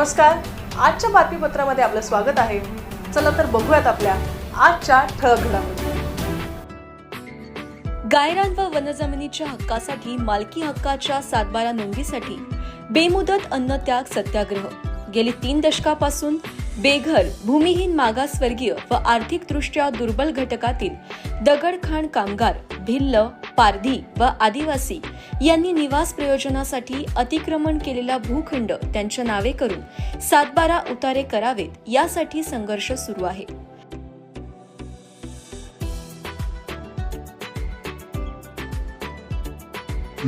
नमस्कार. आजच्या बातमीपत्रामध्ये आपलं स्वागत आहे. चला तर बघूयात आपल्या आजच्या ठळक घडामोडी. गायरान व वनजमिनीच्या हक्कासाठी मालकी हक्काच्या सातबारा नोंदीसाठी बेमुदत अन्नत्याग सत्याग्रह. गेली तीन दशकापासून बेघर भूमिहीन मागासवर्गीय व आर्थिकदृष्ट्या दुर्बल घटकातील दगडखाण कामगार भिल्ल पारधी व आदिवासी यांनी निवास प्रयोजनासाठी अतिक्रमण केलेला भूखंड त्यांच्या नावे करून सातबारा उतारे करावेत यासाठी संघर्ष सुरू आहे.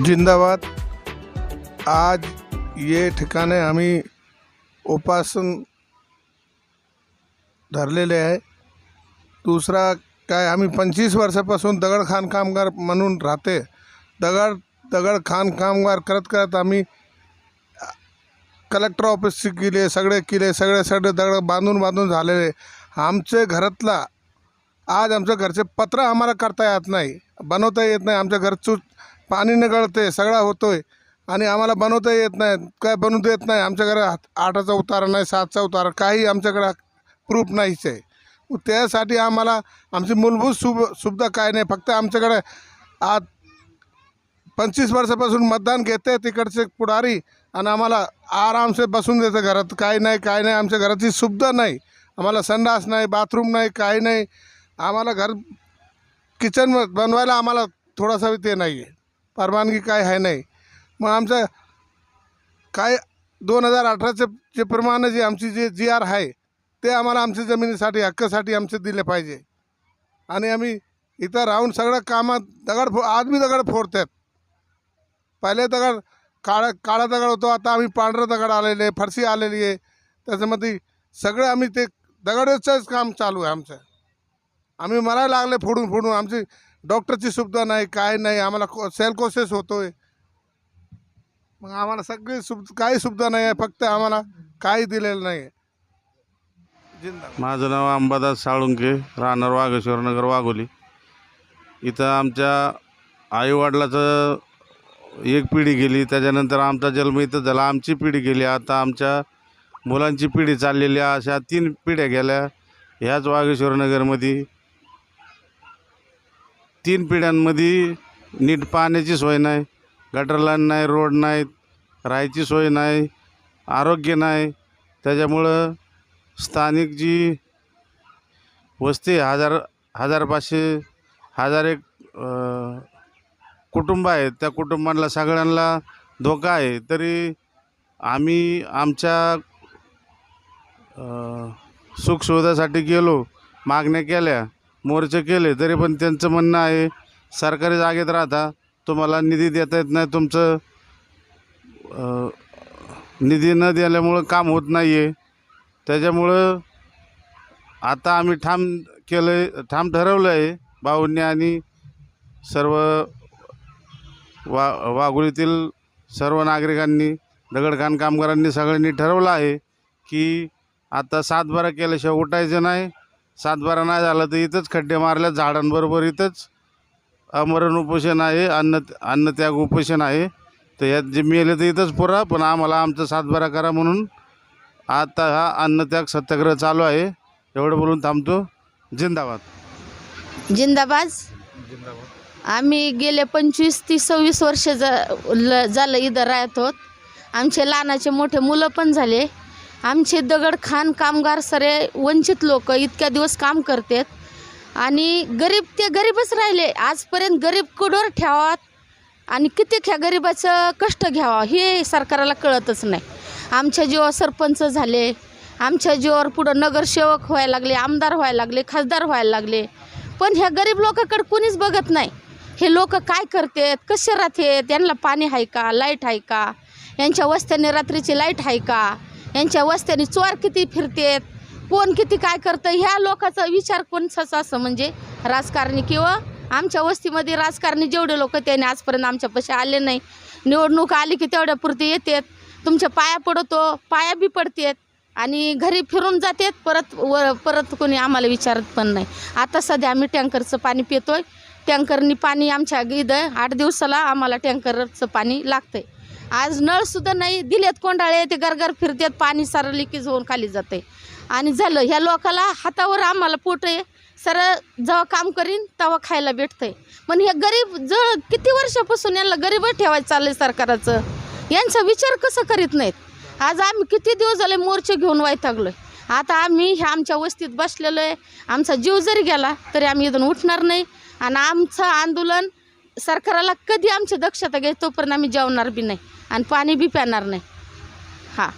जिंदाबाद. आज ये ठिकाणे आम्ही उपासन धरलेले आहे. दुसरा काय आम्ही पंचवीस वर्षापासून दगडखान कामगार म्हणून राहते. दगड दगडखान कामगार करत करत आम्ही कलेक्टर ऑफिसचे किले सगळे किले सगळे सगळे दगड बांधून बांधून झालेले. आमचे घरातला आज आमच्या घरचे पत्र आम्हाला करता येत नाही बनवता येत नाही. आमच्या घरचं पाणी निगळते सगळा होतोय. आणि आम्हाला बनवता येत नाही काय बनवता येत नाही. आमच्या आठाचा उतारा नाही सातचा उतारा काही आमच्याकडे प्रूफ नाहीच आहे. त्यासाठी आम्हाला आमची मूलभूत सुब सुविधा काय नाही. फक्त आमच्याकडे आज पंचवीस वर्षापासून मतदान घेते तिकडचे पुढारी आणि आम्हाला आरामसे बसून देते घरात. काय नाही काय नाही. आमच्या घराची सुविधा नाही. आम्हाला संडास नाही बाथरूम नाही काही नाही. आम्हाला घर किचन बनवायला आम्हाला थोडासा ते नाही आहे परवानगी काय आहे नाही. मग आमचं काय दोन हजार अठराचे जे प्रमाणे जे आमची जे जी आर आहे ते आम्हाला आमच्या जमिनीसाठी हक्कासाठी आमचे दिले पाहिजे. आणि आम्ही इथं राहून सगळं कामात दगड फो आज बी दगड फोडतात. पहिले दगड काळा काळा दगड होतो आता आम्ही पांढरं दगड आलेले आहे फरशी आलेली आहे. त्याच्यामध्ये सगळं आम्ही ते दगडाचंच काम चालू आहे आमचं. आम्ही मरायला लागले फोडून फोडून. आमची डॉक्टरची सुविधा नाही काय नाही. आम्हाला को सेल कोसेस आहे मग आम्हाला सगळी सुब काही सुविधा नाही आहे. फक्त आम्हाला काही दिलेलं नाही आहे. माझं नाव अंबादास साळुंके राहणार वाघेश्वर नगर वाघोली. इथं आमच्या आईवडिलाचं एक पिढी गेली त्याच्यानंतर आमचा जन्म इथं झाला. आमची पिढी गेली आता आमच्या मुलांची पिढी चाललेली आहे. अशा तीन पिढ्या गेल्या. ह्याच वाघेश्वर नगरमध्ये तीन पिढ्यांमध्ये नीट पाण्याची सोय नाही गटरलाईन नाही रोड नाही राहायची सोय नाही आरोग्य नाही. त्याच्यामुळं स्थानिक जी वस्ती हजार हजार पाचशे हजार एक कुटुंब आहेत त्या कुटुंबांना सगळ्यांना धोका आहे. तरी आम्ही आमच्या सुखसुविधासाठी गेलो मागण्या केल्या मोर्चे केले तरी पण त्यांचं म्हणणं आहे सरकारी जागेत राहता तुम्हाला निधी देता येत नाही तुमचं निधी न दिल्यामुळं काम होत नाही आहे त्याच्यामुळं आता आम्ही ठाम केलं आहे ठाम ठरवलं आहे भाऊंनी आणि सर्व वा वाघोलीतील सर्व नागरिकांनी दगडखाण कामगारांनी सगळ्यांनी ठरवलं आहे की आता सातबारा केल्याशिवाय उठायचं नाही. सातबारा नाही झालं तर इथंच खड्डे मारल्या झाडांबरोबर इथंच अमरण उपोषण आहे अन्न अन्नत्याग उपोषण आहे. तर यात जे मेले तर इथंच पुरा पण आम्हाला आमचं सातबारा करा म्हणून आता हा अन्नत्याग सत्याग्रह चालू आहे. एवढं बोलून थांबतो. जिंदाबाद. जिंदाबाद? आम्ही गेले पंचवीस ते सव्वीस वर्ष जा ल- झालं इथं राहत होत. आमचे लहानाचे मोठे मुलं पण झाले. आमचे दगडखान कामगार सरे वंचित लोक इतक्या दिवस काम करतात. आणि गरीब ते गरीबच राहिले. आजपर्यंत गरीब कुडोर ठेवावात आणि किती ह्या गरिबाचं कष्ट घ्यावा? हे सरकाराला कळतच नाही. आमच्या जीवावर सरपंच झाले. आमच्या जीवावर पुढं नगरसेवक व्हायला लागले आमदार व्हायला लागले खासदार व्हायला लागले. पण ह्या गरीब लोकांकडे कोणीच बघत नाही. हे लोक काय करतात? कसे राहतात? यांना पाणी आहे का? लाइट आहे का? यांच्या वस्त्याने रात्रीची लाइट आहे का? यांच्या वस्त्याने चोर किती फिरतेत? कोण किती काय करतं? ह्या लोकाचा विचार कोणचाच असं म्हणजे राजकारणी किंवा आमच्या वस्तीमध्ये राजकारणी जेवढे लोक त्यांनी आजपर्यंत आमच्यापाशी आले नाही. निवडणूक आली की तेवढ्यापुरती येतात. तुमच्या पाया पडतो पाया बी पडतात आणि घरी फिरून जातात परत व परत कोणी आम्हाला विचारत पण नाही. आता सध्या आम्ही टँकरचं पाणी पितोय. टँकरनी पाणी आमच्या इथं आठ दिवसाला आम्हाला टँकरचं पाणी लागतं आहे आज नळसुद्धा नाही दिलेत कोंडाळे ते गरगर फिरतात पाणी सारं लिकेज होऊन खाली जाते आणि झालं ह्या लोकाला हातावर आम्हाला पोट आहे. सरळ जेव्हा काम करीन तेव्हा खायला भेटतंय. पण हे गरीब जळ किती वर्षापासून यांना गरीब ठेवायचं चाललंय सरकाराचं? यांचा विचार कसा करीत नाहीत? आज आम्ही किती दिवस झाले मोर्चे घेऊन वैतागलोय? आता आम्ही ह्या आमच्या वस्तीत बसलेलो आहे आमचा जीव जरी गेला तरी आम्ही इथून उठणार नाही. आणि आमचं आंदोलन सरकाराला कधी आमची दक्षता घ्यायची तोपर्यंत आम्ही जेवणार बी नाही आणि पाणी बी प्याणार नाही. हां.